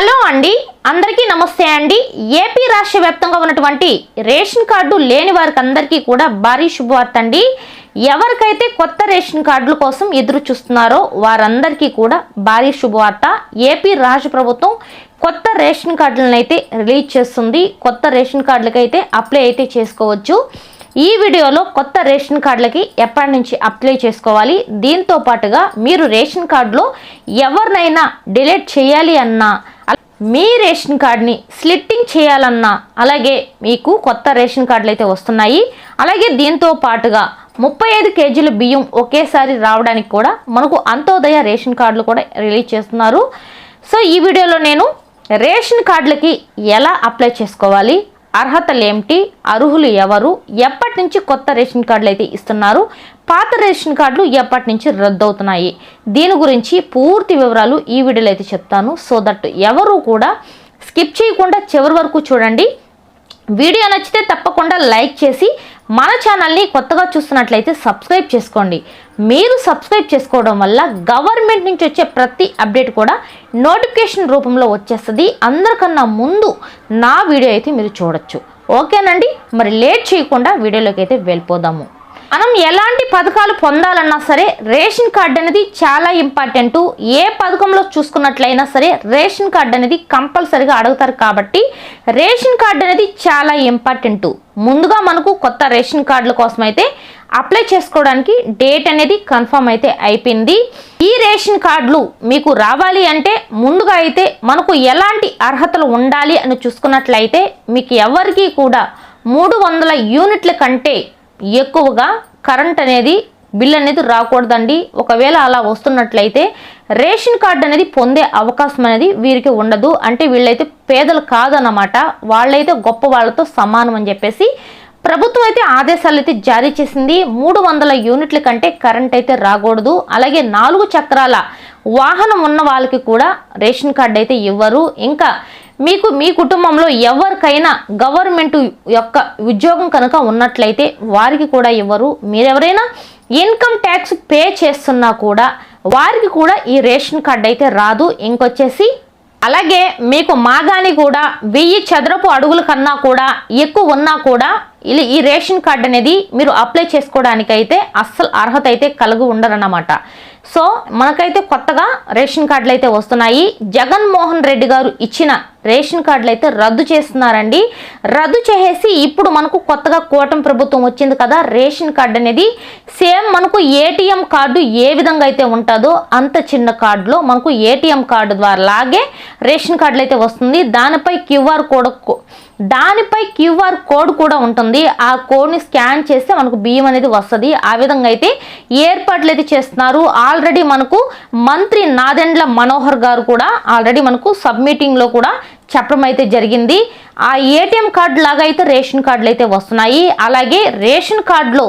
Hello అండి. అందరికీ నమస్తే అండి. ఏపీ రాష్ట్ర వ్యాప్తంగా ఉన్నటువంటి రేషన్ కార్డు లేని వారికి అందరికీ కూడా భారీ శుభవార్త అండి. ఎవరికైతే కొత్త రేషన్ కార్డుల కోసం ఎదురు చూస్తున్నారో వారందరికీ కూడా భారీ శుభవార్త. ఏపీ రాష్ట్ర ప్రభుత్వం కొత్త రేషన్ కార్డులను అయితే రిలీజ్ చేస్తుంది. కొత్త రేషన్ కార్డులకైతే అప్లై అయితే చేసుకోవచ్చు. ఈ వీడియోలో కొత్త రేషన్ కార్డులకి ఎప్పటి నుంచి అప్లై చేసుకోవాలి? దీంతో పాటుగా మీరు రేషన్ కార్డులో ఎవరినైనా డిలీట్ చేయాలి అన్నా మీ రేషన్ కార్డ్ని స్లిట్టింగ్ చేయాలన్నా అలాగే మీకు కొత్త రేషన్ కార్డులు అయితే వస్తున్నాయి. అలాగే దీంతో పాటుగా ముప్పై ఐదు కేజీల బియ్యం ఒకేసారి రావడానికి కూడా మనకు అంత్యోదయ రేషన్ కార్డులు కూడా రిలీజ్ చేస్తున్నారు. సో ఈ వీడియోలో నేను రేషన్ కార్డులకి ఎలా అప్లై చేసుకోవాలి? అర్హతలు ఏమిటి అర్హులు ఎవరు? ఎప్పటి నుంచి కొత్త రేషన్ కార్డులు అయితే ఇస్తున్నారు? పాత రేషన్ కార్డులు ఎప్పటి నుంచి రద్దవుతున్నాయి? దీని గురించి పూర్తి వివరాలు ఈ వీడియోలో అయితే చెప్తాను. సో దట్ ఎవరు కూడా స్కిప్ చేయకుండా చివరి వరకు చూడండి. వీడియో నచ్చితే తప్పకుండా లైక్ చేసి మన ఛానల్ని కొత్తగా చూస్తున్నట్లయితే సబ్స్క్రైబ్ చేసుకోండి. మీరు సబ్స్క్రైబ్ చేసుకోవడం వల్ల గవర్నమెంట్ నుంచి వచ్చే ప్రతి అప్డేట్ కూడా నోటిఫికేషన్ రూపంలో వచ్చేస్తుంది. అందరికన్నా ముందు నా వీడియో అయితే మీరు చూడొచ్చు. ఓకేనండి? మరి లేట్ చేయకుండా వీడియోలోకి అయితే వెళ్ళిపోదాము. మనం ఎలాంటి పథకాలు పొందాలన్నా సరే రేషన్ కార్డ్ అనేది చాలా ఇంపార్టెంట్. ఏ పథకంలో చూసుకున్నట్లయినా సరే రేషన్ కార్డ్ అనేది కంపల్సరిగా అడుగుతారు కాబట్టి రేషన్ కార్డ్ అనేది చాలా ఇంపార్టెంట్. ముందుగా మనకు కొత్త రేషన్ కార్డుల కోసం అయితే అప్లై చేసుకోవడానికి డేట్ అనేది కన్ఫర్మ్ అయితే అయిపోయింది. ఈ రేషన్ కార్డులు మీకు రావాలి అంటే ముందుగా అయితే మనకు ఎలాంటి అర్హతలు ఉండాలి అని చూసుకున్నట్లయితే మీకు ఎవరికి కూడా మూడు వందల యూనిట్ల కంటే ఎక్కువగా కరెంట్ అనేది బిల్ అనేది రాకూడదండి. ఒకవేళ అలా వస్తున్నట్లయితే రేషన్ కార్డు అనేది పొందే అవకాశం అనేది వీరికి ఉండదు. అంటే వీళ్ళైతే పేదలు కాదన్నమాట. వాళ్ళైతే గొప్ప వాళ్ళతో సమానం అని చెప్పేసి ప్రభుత్వం అయితే ఆదేశాలు అయితే జారీ చేసింది. మూడు వందల యూనిట్ల కంటే కరెంట్ అయితే రాకూడదు. అలాగే నాలుగు చక్రాల వాహనం ఉన్న వాళ్ళకి కూడా రేషన్ కార్డు అయితే ఇవ్వరు. ఇంకా మీకు మీ కుటుంబంలో ఎవరికైనా గవర్నమెంట్ యొక్క ఉద్యోగం కనుక ఉన్నట్లయితే వారికి కూడా ఇవ్వరు మీరెవరైనా ఇన్కమ్ ట్యాక్స్ పే చేస్తున్నా కూడా వారికి కూడా ఈ రేషన్ కార్డు అయితే రాదు. ఇంకొచ్చేసి అలాగే మీకు మాగాని కూడా వెయ్యి చదరపు అడుగుల కన్నా కూడా ఎక్కువ ఉన్నా కూడా ఇలా ఈ రేషన్ కార్డ్ అనేది మీరు అప్లై చేసుకోవడానికైతే అస్సలు అర్హత అయితే కలిగి ఉండరన్నమాట. సో మనకైతే కొత్తగా రేషన్ కార్డులు అయితే వస్తున్నాయి. జగన్మోహన్ రెడ్డి గారు ఇచ్చిన రేషన్ కార్డులు అయితే రద్దు చేస్తున్నారండి. రద్దు చేసేసి ఇప్పుడు మనకు కొత్తగా కూటమి ప్రభుత్వం వచ్చింది కదా రేషన్ కార్డు అనేది. సేమ్ మనకు ఏటీఎం కార్డు ఏ విధంగా అయితే ఉంటుందో అంత చిన్న కార్డులో మనకు ఏటీఎం కార్డు ద్వారా లాగే రేషన్ కార్డులు అయితే వస్తుంది. దానిపై క్యూఆర్ కోడ్ దానిపై క్యూఆర్ కోడ్ కూడా ఉంటుంది. ఆ కోడ్ని స్కాన్ చేస్తే మనకు బియ్యం అనేది వస్తుంది. ఆ విధంగా అయితే ఏర్పాట్లు అయితే చేస్తున్నారు. ఆల్రెడీ మనకు మంత్రి నాదెండ్ల మనోహర్ గారు కూడా ఆల్రెడీ మనకు సబ్మిటింగ్లో కూడా చెప్పడం అయితే జరిగింది. ఆ ఏటీఎం కార్డు లాగా అయితే రేషన్ కార్డులు అయితే వస్తున్నాయి. అలాగే రేషన్ కార్డులో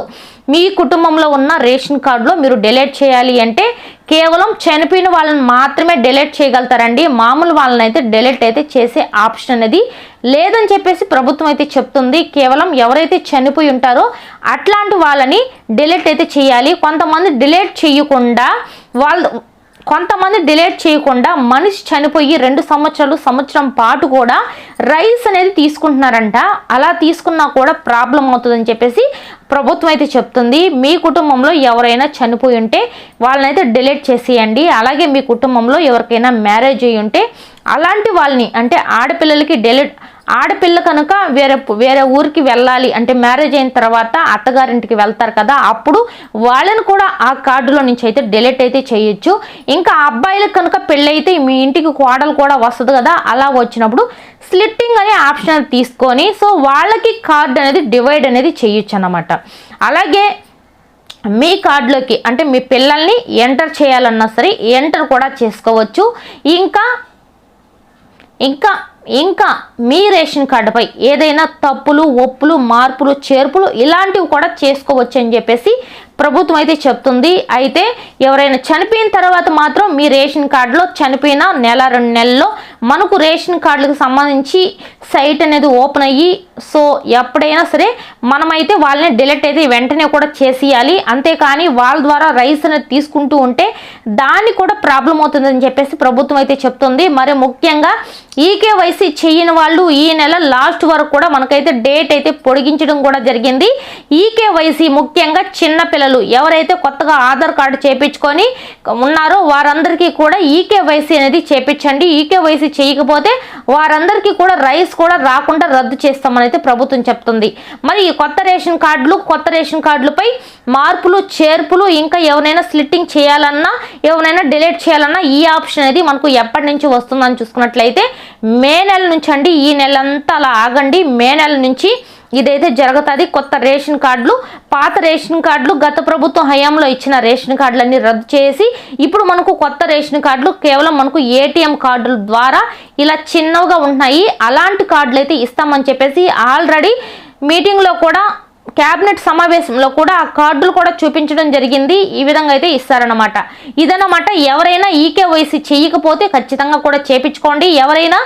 మీ కుటుంబంలో ఉన్న రేషన్ కార్డులో మీరు డిలీట్ చేయాలి అంటే కేవలం చనిపోయిన వాళ్ళని మాత్రమే డిలీట్ చేయగలుగుతారండి. మామూలు వాళ్ళని అయితే డిలీట్ అయితే చేసే ఆప్షన్ అనేది లేదని చెప్పేసి ప్రభుత్వం అయితే చెప్తుంది. కేవలం ఎవరైతే చనిపోయి ఉంటారో అట్లాంటి వాళ్ళని డిలీట్ అయితే చేయాలి. కొంతమంది డిలీట్ చేయకుండా వాళ్ళు కొంతమంది డిలేట్ చేయకుండా మనిషి చనిపోయి రెండు సంవత్సరాలు సంవత్సరం పాటు కూడా రైస్ అనేది తీసుకుంటున్నారంట. అలా తీసుకున్నా కూడా ప్రాబ్లం అవుతుందని చెప్పేసి ప్రభుత్వం అయితే చెప్తుంది. మీ కుటుంబంలో ఎవరైనా చనిపోయి ఉంటే వాళ్ళనైతే డిలేట్ చేసేయండి. అలాగే మీ కుటుంబంలో ఎవరికైనా మ్యారేజ్ అయ్యి ఉంటే అలాంటి వాళ్ళని అంటే ఆడపిల్లలకి డిలేట్ ఆడపిల్ల కనుక వేరే వేరే ఊరికి వెళ్ళాలి అంటే మ్యారేజ్ అయిన తర్వాత అత్తగారింటికి వెళ్తారు కదా అప్పుడు వాళ్ళని కూడా ఆ కార్డులో నుంచి అయితే డిలీట్ అయితే చేయొచ్చు. ఇంకా అబ్బాయిలకు కనుక పెళ్ళైతే మీ ఇంటికి కోడలు కూడా వస్తుంది కదా అలా వచ్చినప్పుడు స్లిట్టింగ్ అనే ఆప్షన్ తీసుకొని సో వాళ్ళకి కార్డు అనేది డివైడ్ అనేది చేయొచ్చు అన్నమాట. అలాగే మీ కార్డులోకి అంటే మీ పిల్లల్ని ఎంటర్ చేయాలన్నా సరే ఎంటర్ కూడా చేసుకోవచ్చు. ఇంకా ఇంకా ఇంకా మీ రేషన్ కార్డుపై ఏదైనా తప్పులు ఒప్పులు మార్పులు చేర్పులు ఇలాంటివి కూడా చేసుకోవచ్చు అని చెప్పేసి ప్రభుత్వం అయితే చెప్తుంది. అయితే ఎవరైనా చనిపోయిన తర్వాత మాత్రం మీ రేషన్ కార్డులో చనిపోయిన నెల రెండు నెలల్లో మనకు రేషన్ కార్డులకు సంబంధించి సైట్ అనేది ఓపెన్ అయ్యి సో ఎప్పుడైనా సరే మనమైతే వాళ్ళని డిలీట్ అయితే వెంటనే కూడా చేసేయాలి. అంతేకాని వాళ్ళ ద్వారా రైస్ అనేది తీసుకుంటూ ఉంటే దాన్ని కూడా ప్రాబ్లం అవుతుందని చెప్పేసి ప్రభుత్వం అయితే చెప్తుంది. మరి ముఖ్యంగా ఈకేవైసీ చేయని వాళ్ళు ఈ నెల లాస్ట్ వరకు కూడా మనకైతే డేట్ అయితే పొడిగించడం కూడా జరిగింది. ఈకేవైసీ ముఖ్యంగా చిన్నపిల్లలు ఎవరైతే కొత్తగా ఆధార్ కార్డు చేపించుకొని ఉన్నారో వారందరికీ కూడా ఈకేవైసీ అనేది చేపించండి. ఈకేవైసీ చేయకపోతే వారందరికీ కూడా రైస్ కూడా రాకుండా రద్దు చేస్తామని అయితే ప్రభుత్వం చెప్తుంది. మరి ఈ కొత్త రేషన్ కార్డులు కొత్త రేషన్ కార్డులపై మార్పులు చేర్పులు ఇంకా ఎవరైనా స్లిట్టింగ్ చేయాలన్నా ఎవరైనా డిలీట్ చేయాలన్నా ఈ ఆప్షన్ అనేది మనకు ఎప్పటి నుంచి వస్తుందని చూసుకున్నట్లయితే మే నెల నుంచి అండి. ఈ నెల అంతా అలా ఆగండి. మే నెల నుంచి ఇదైతే జరుగుతుంది. కొత్త రేషన్ కార్డులు పాత రేషన్ కార్డులు గత ప్రభుత్వం హయాంలో ఇచ్చిన రేషన్ కార్డులన్నీ రద్దు చేసి ఇప్పుడు మనకు కొత్త రేషన్ కార్డులు కేవలం మనకు ఏటీఎం కార్డుల ద్వారా ఇలా చిన్నగా ఉంటున్నాయి. అలాంటి కార్డులు అయితే ఇస్తామని చెప్పేసి ఆల్రెడీ మీటింగ్లో కూడా క్యాబినెట్ సమావేశంలో కూడా ఆ కార్డులు కూడా చూపించడం జరిగింది. ఈ విధంగా అయితే ఇస్తారనమాట ఇదన్నమాట ఎవరైనా ఈకేవైసీ చేయకపోతే ఖచ్చితంగా కూడా చేపించుకోండి. ఎవరైనా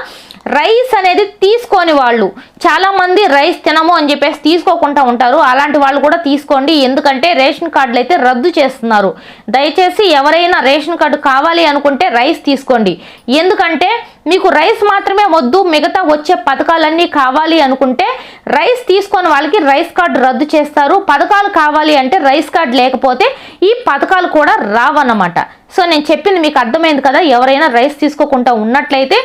రైస్ అనేది తీసుకోని వాళ్ళు. చాలామంది రైస్ తినము అని చెప్పేసి తీసుకోకుండా ఉంటారు. అలాంటి వాళ్ళు కూడా తీసుకోండి. ఎందుకంటే రేషన్ కార్డులు అయితే రద్దు చేస్తున్నారు. దయచేసి ఎవరైనా రేషన్ కార్డు కావాలి అనుకుంటే రైస్ తీసుకోండి. ఎందుకంటే మీకు రైస్ మాత్రమే వద్దు మిగతా వచ్చే పథకాలన్నీ కావాలి అనుకుంటే రైస్ తీసుకొని వాళ్ళకి రైస్ కార్డు రద్దు చేస్తారు. పథకాలు కావాలి అంటే రైస్ కార్డు లేకపోతే ఈ పథకాలు కూడా రావన్నమాట. సో నేను చెప్పింది మీకు అర్థమైంది కదా? ఎవరైనా రైస్ తీసుకోకుండా ఉన్నట్లయితే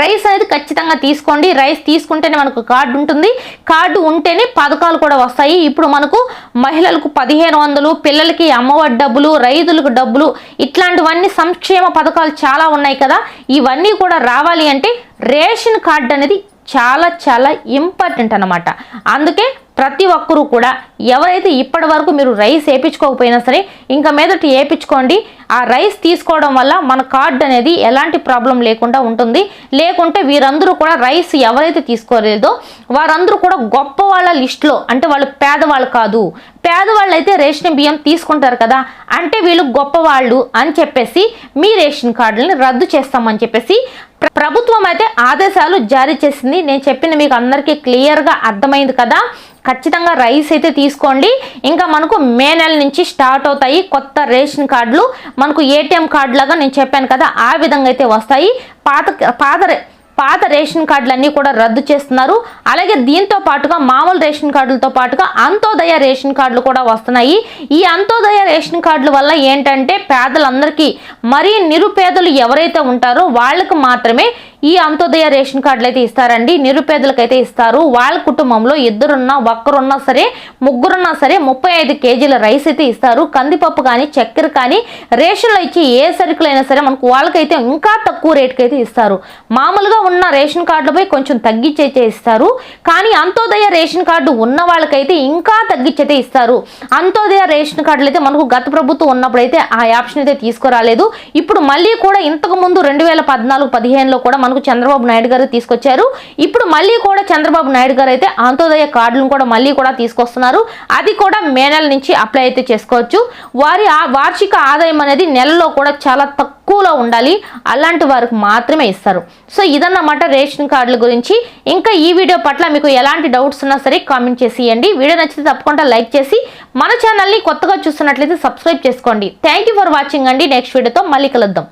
రైస్ అనేది ఖచ్చితంగా తీసుకోండి. రైస్ తీసుకుంటేనే మనకు కార్డు ఉంటుంది. కార్డు ఉంటేనే పథకాలు కూడా వస్తాయి. ఇప్పుడు మనకు మహిళలకు పదిహేను వందలు పిల్లలకి అమ్మఒడి డబ్బులు రైతులకు డబ్బులు ఇట్లాంటివన్నీ సంక్షేమ పథకాలు చాలా ఉన్నాయి కదా. ఇవన్నీ కూడా రావాలి అంటే రేషన్ కార్డు అనేది చాలా చాలా ఇంపార్టెంట్ అనమాట అందుకే ప్రతి ఒక్కరూ కూడా ఎవరైతే ఇప్పటి వరకు మీరు రైస్ వేయించుకోకపోయినా సరే ఇంకా మీదటి వేయించుకోండి. ఆ రైస్ తీసుకోవడం వల్ల మన కార్డ్ అనేది ఎలాంటి ప్రాబ్లం లేకుండా ఉంటుంది. లేకుంటే వీరందరూ కూడా రైస్ ఎవరైతే తీసుకోలేదో వారందరూ కూడా గొప్ప వాళ్ళ లిస్టులో అంటే వాళ్ళు పేదవాళ్ళు కాదు. పేదవాళ్ళు అయితే రేషన్ బియ్యం తీసుకుంటారు కదా అంటే వీళ్ళు గొప్పవాళ్ళు అని చెప్పేసి మీ రేషన్ కార్డులని రద్దు చేస్తామని చెప్పేసి ప్రభుత్వం అయితే ఆదేశాలు జారీ చేసింది. నేను చెప్పిన మీకు అందరికీ క్లియర్గా అర్థమైంది కదా. ఖచ్చితంగా రైస్ అయితే తీసుకోండి. ఇంకా మనకు మే నెల నుంచి స్టార్ట్ అవుతాయి కొత్త రేషన్ కార్డులు. మనకు ఏటీఎం కార్డు లాగా నేను చెప్పాను కదా ఆ విధంగా అయితే వస్తాయి. పాత పాత పాత రేషన్ కార్డులన్నీ కూడా రద్దు చేస్తున్నారు. అలాగే దీంతో పాటుగా మామూలు రేషన్ కార్డులతో పాటుగా అంత్యోదయ రేషన్ కార్డులు కూడా వస్తున్నాయి. ఈ అంత్యోదయ రేషన్ కార్డుల వల్ల ఏంటంటే పేదలందరికీ మరీ నిరుపేదలు ఎవరైతే ఉంటారో వాళ్ళకు మాత్రమే ఈ అంత్యోదయ రేషన్ కార్డులు అయితే ఇస్తారండి. నిరుపేదలకైతే ఇస్తారు. వాళ్ళ కుటుంబంలో ఇద్దరున్నా ఒక్కరున్నా సరే ముగ్గురున్నా సరే ముప్పై ఐదు కేజీల రైస్ అయితే ఇస్తారు. కందిపప్పు కానీ చక్కెర కానీ రేషన్లో ఇచ్చి ఏ సరుకులైనా సరే మనకు వాళ్ళకైతే ఇంకా తక్కువ రేటుకి అయితే ఇస్తారు. మామూలుగా ఉన్న రేషన్ కార్డులపై కొంచెం తగ్గించైతే ఇస్తారు. కానీ అంత్యోదయ రేషన్ కార్డు ఉన్న వాళ్ళకైతే ఇంకా తగ్గించైతే ఇస్తారు. అంత్యోదయ రేషన్ కార్డులు అయితే మనకు గత ప్రభుత్వం ఉన్నప్పుడైతే ఆ ఆప్షన్ అయితే తీసుకురాలేదు. ఇప్పుడు మళ్ళీ కూడా ఇంతకు ముందు రెండు వేల పద్నాలుగు పదిహేనులో కూడా మనకు చంద్రబాబు నాయుడు గారు తీసుకొచ్చారు. ఇప్పుడు మళ్ళీ కూడా చంద్రబాబు నాయుడు గారు అయితే అంత్యోదయ కార్డులను కూడా మళ్ళీ కూడా తీసుకొస్తున్నారు. అది కూడా మే నెల నుంచి అప్లై అయితే చేసుకోవచ్చు. వారి ఆ వార్షిక ఆదాయం అనేది నెలలో కూడా చాలా తక్కువలో ఉండాలి. అలాంటి వారికి మాత్రమే ఇస్తారు. సో ఇదన్నమాట రేషన్ కార్డుల గురించి. ఇంకా ఈ వీడియో పట్ల మీకు ఎలాంటి డౌట్స్ ఉన్నా సరే కామెంట్ చేసి ఇవ్వండి వీడియో నచ్చితే తప్పకుండా లైక్ చేసి మన ఛానల్ని కొత్తగా చూస్తున్నట్లయితే సబ్స్క్రైబ్ చేసుకోండి. థ్యాంక్ ఫర్ వాచింగ్ అండి. నెక్స్ట్ వీడియోతో మళ్ళీ కలుద్దాం.